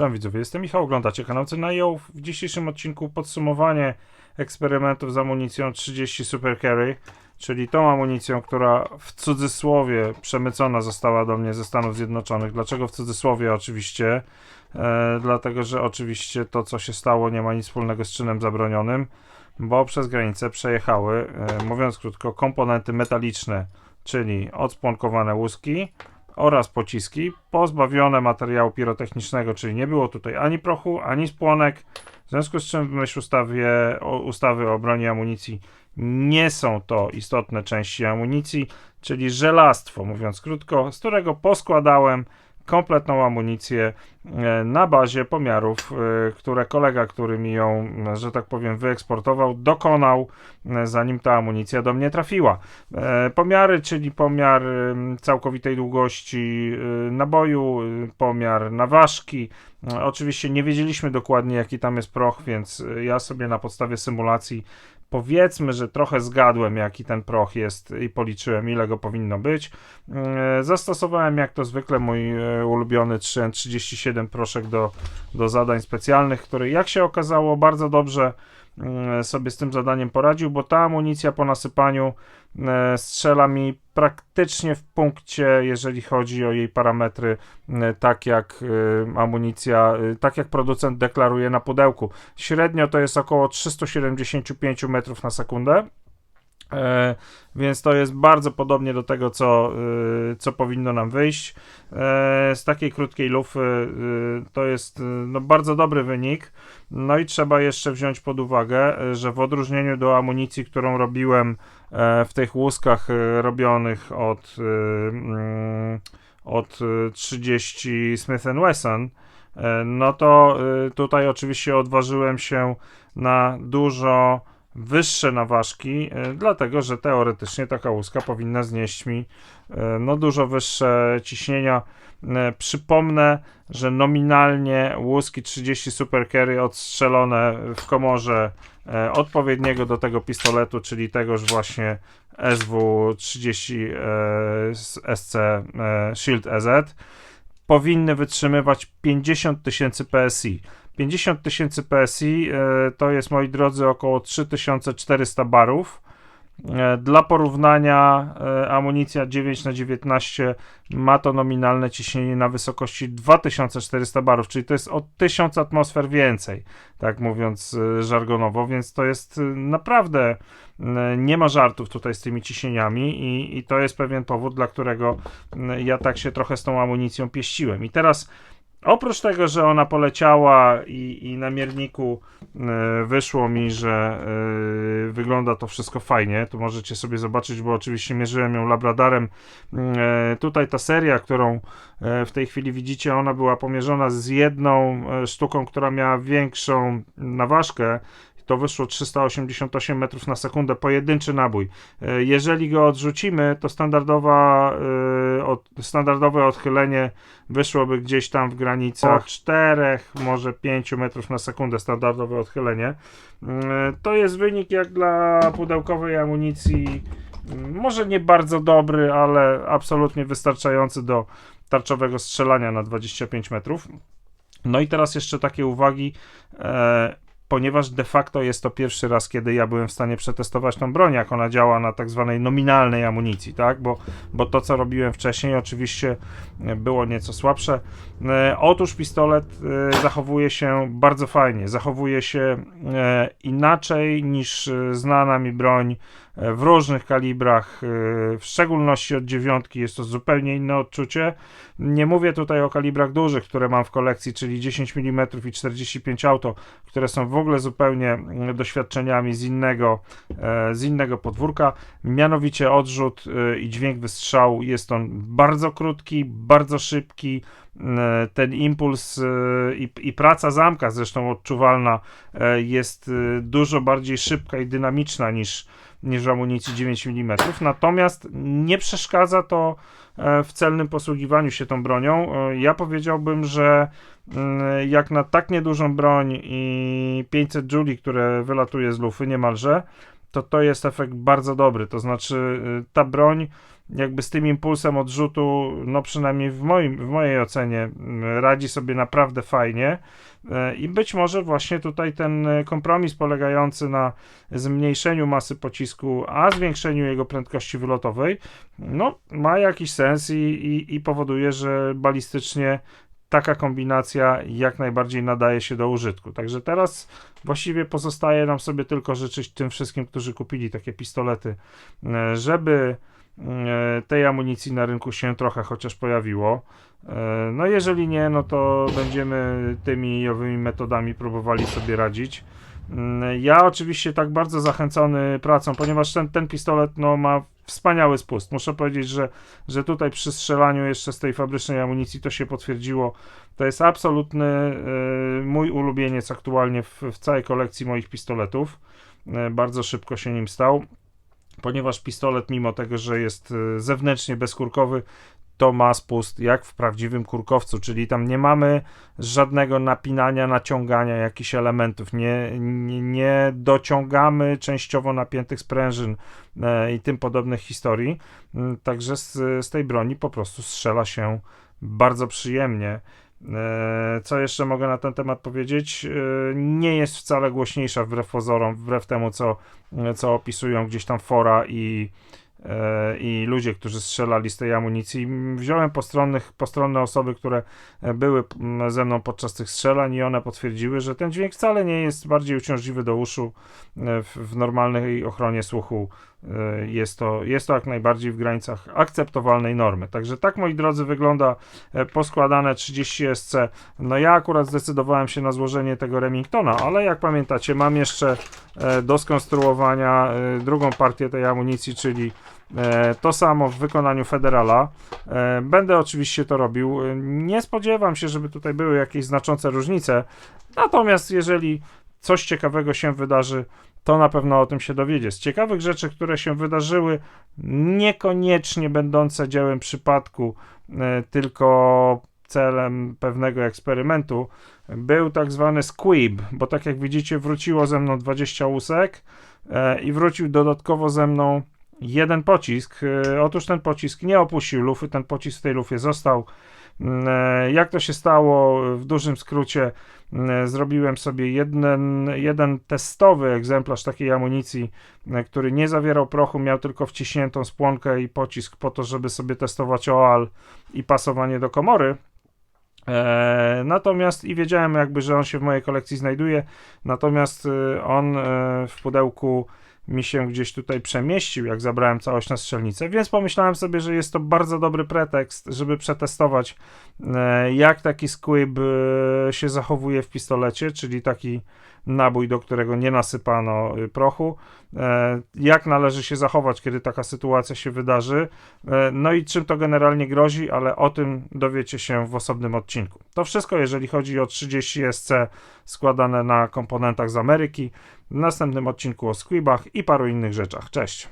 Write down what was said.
Cześć widzowie, jestem Michał, oglądacie kanał Cenajał. W dzisiejszym odcinku podsumowanie eksperymentów z amunicją 30 Super Carry, czyli tą amunicją, która w cudzysłowie przemycona została do mnie ze Stanów Zjednoczonych. Dlaczego w cudzysłowie oczywiście? E, dlatego, że oczywiście to co się stało nie ma nic wspólnego z czynem zabronionym, bo przez granicę przejechały, e, mówiąc krótko, komponenty metaliczne, czyli odspłonkowane łuski, oraz pociski pozbawione materiału pirotechnicznego, czyli nie było tutaj ani prochu, ani spłonek. W związku z czym w myśl ustawie, ustawy o broni i amunicji nie są to istotne części amunicji, czyli żelastwo, mówiąc krótko, z którego poskładałem kompletną amunicję na bazie pomiarów, e, które kolega, który mi ją, że tak powiem, wyeksportował, dokonał, e, zanim ta amunicja do mnie trafiła. Pomiary, czyli pomiar całkowitej długości naboju, pomiar naważki. Oczywiście nie wiedzieliśmy dokładnie, jaki tam jest proch, więc ja sobie na podstawie symulacji powiedzmy, że trochę zgadłem, jaki ten proch jest i policzyłem, ile go powinno być. E, zastosowałem, jak to zwykle, mój e, ulubiony 3N37 proszek do, do zadań specjalnych, który, jak się okazało, bardzo dobrze E, sobie z tym zadaniem poradził, bo ta amunicja po nasypaniu e, strzela mi praktycznie w punkcie, jeżeli chodzi o jej parametry, e, tak jak amunicja, tak jak producent deklaruje na pudełku. Średnio to jest około 375 metrów na sekundę. E, więc to jest bardzo podobnie do tego, co, e, co powinno nam wyjść. E, z takiej krótkiej lufy e, to jest e, no, bardzo dobry wynik. No i trzeba jeszcze wziąć pod uwagę, e, że w odróżnieniu do amunicji, którą robiłem w tych łuskach robionych od, mm, od 30 Smith Wesson, no to tutaj oczywiście odważyłem się na dużo wyższe naważki, e, dlatego że teoretycznie taka łuska powinna znieść mi e, no, dużo wyższe ciśnienia. E, przypomnę, że nominalnie łuski 30 Super Carry odstrzelone w komorze odpowiedniego do tego pistoletu, czyli tegoż właśnie SW30 SC Shield EZ, powinny wytrzymywać 50 tysięcy PSI. 50 tysięcy PSI e, to jest, moi drodzy, około 3400 barów. E, dla porównania e, amunicja 9 na 19 ma to nominalne ciśnienie na wysokości 2400 barów, czyli to jest o 1000 atmosfer więcej, tak mówiąc żargonowo, więc to jest naprawdę nie ma żartów tutaj z tymi ciśnieniami i, i to jest pewien powód, dla którego ja tak się trochę z tą amunicją pieściłem. I teraz Oprócz tego, że ona poleciała i, i na mierniku y, wyszło mi, że y, wygląda to wszystko fajnie, tu możecie sobie zobaczyć, bo oczywiście mierzyłem ją labradarem. Y, tutaj ta seria, którą w tej chwili widzicie, ona była pomierzona z jedną sztuką, która miała większą naważkę to wyszło 388 metrów na sekundę, pojedynczy nabój. E, jeżeli go odrzucimy, to standardowa, e, od, standardowe odchylenie wyszłoby gdzieś tam w granicach 4, może 5 metrów na sekundę, standardowe odchylenie. E, to jest wynik jak dla pudełkowej amunicji, mm, może nie bardzo dobry, ale absolutnie wystarczający do tarczowego strzelania na 25 metrów. No i teraz jeszcze takie uwagi ponieważ de facto jest to pierwszy raz, kiedy ja byłem w stanie przetestować tą broń, jak ona działa na tak zwanej nominalnej amunicji, tak? Bo, bo to, co robiłem wcześniej, oczywiście e, było nieco słabsze. E, otóż pistolet e, zachowuje się bardzo fajnie, zachowuje się inaczej niż znana mi broń w różnych kalibrach, w szczególności od dziewiątki jest to zupełnie inne odczucie. Nie mówię tutaj o kalibrach dużych, które mam w kolekcji, czyli 10 mm i 45 auto, które są w ogóle zupełnie mm, doświadczeniami z innego, e, z innego podwórka. Mianowicie odrzut e, i dźwięk wystrzału jest on bardzo krótki, bardzo szybki. E, ten impuls i, i praca zamka, zresztą odczuwalna, jest dużo bardziej szybka i dynamiczna niż, niż amunicji 9 mm. Natomiast nie przeszkadza to w celnym posługiwaniu się tą bronią. Ja powiedziałbym, że Mm, jak na tak niedużą broń i 500 Juli, które wylatuje z lufy niemalże, to to jest efekt bardzo dobry. To znaczy, y, ta broń, jakby z tym impulsem odrzutu, no przynajmniej w, moim, w mojej ocenie, y, radzi sobie naprawdę fajnie. Y, I być może właśnie tutaj ten kompromis polegający na zmniejszeniu masy pocisku, a zwiększeniu jego prędkości wylotowej, no ma jakiś sens i, i, i powoduje, że balistycznie taka kombinacja jak najbardziej nadaje się do użytku. Także teraz właściwie pozostaje nam sobie tylko życzyć tym wszystkim, którzy kupili takie pistolety, e, żeby e, tej amunicji na rynku się trochę chociaż pojawiło. E, no jeżeli nie, no to będziemy tymi owymi metodami próbowali sobie radzić. Mm, ja oczywiście tak bardzo zachęcony pracą, ponieważ ten, ten pistolet no, ma wspaniały spust. Muszę powiedzieć, że, że tutaj przy strzelaniu jeszcze z tej fabrycznej amunicji to się potwierdziło. To jest absolutny y, mój ulubieniec aktualnie w, w całej kolekcji moich pistoletów. Bardzo szybko się nim stał ponieważ pistolet, mimo tego, że jest y, zewnętrznie bezkurkowy, to ma spust jak w prawdziwym kurkowcu, czyli tam nie mamy żadnego napinania, naciągania jakichś elementów, nie, nie, nie dociągamy częściowo napiętych sprężyn e, i tym podobnych historii. Mm, także z, z tej broni po prostu strzela się bardzo przyjemnie. E, co jeszcze mogę na ten temat powiedzieć? E, nie jest wcale głośniejsza wbrew pozorom, wbrew temu, co, co opisują gdzieś tam fora i, E, i ludzie, którzy strzelali z tej amunicji. Wziąłem postronnych, postronne osoby, które były ze mną podczas tych strzelań i one potwierdziły, że ten dźwięk wcale nie jest bardziej uciążliwy do uszu w, w normalnej ochronie słuchu. Jest to, jest to jak najbardziej w granicach akceptowalnej normy. Także tak, moi drodzy, wygląda poskładane 30 SC. No ja akurat zdecydowałem się na złożenie tego Remingtona, ale jak pamiętacie, mam jeszcze do skonstruowania drugą partię tej amunicji, czyli E, to samo w wykonaniu Federala. E, będę oczywiście to robił. Nie spodziewam się, żeby tutaj były jakieś znaczące różnice. Natomiast jeżeli coś ciekawego się wydarzy, to na pewno o tym się dowiedzie. Z ciekawych rzeczy, które się wydarzyły, niekoniecznie będące dziełem przypadku, e, tylko celem pewnego eksperymentu, był tak zwany squib, bo tak jak widzicie, wróciło ze mną 20 łusek i wrócił dodatkowo ze mną jeden pocisk. E, otóż ten pocisk nie opuścił lufy, ten pocisk w tej lufie został. Mm, e, jak to się stało? W dużym skrócie mm, zrobiłem sobie jeden, jeden testowy egzemplarz takiej amunicji, e, który nie zawierał prochu, miał tylko wciśniętą spłonkę i pocisk po to, żeby sobie testować OAL i pasowanie do komory. E, natomiast i wiedziałem jakby, że on się w mojej kolekcji znajduje, natomiast on e, w pudełku mi się gdzieś tutaj przemieścił, jak zabrałem całość na strzelnicę, więc pomyślałem sobie, że jest to bardzo dobry pretekst, żeby przetestować, e, jak taki squib e, się zachowuje w pistolecie, czyli taki nabój, do którego nie nasypano y, prochu, e, jak należy się zachować, kiedy taka sytuacja się wydarzy, no i czym to generalnie grozi, ale o tym dowiecie się w osobnym odcinku. To wszystko, jeżeli chodzi o 30 SC składane na komponentach z Ameryki. W następnym odcinku o squibach i paru innych rzeczach. Cześć!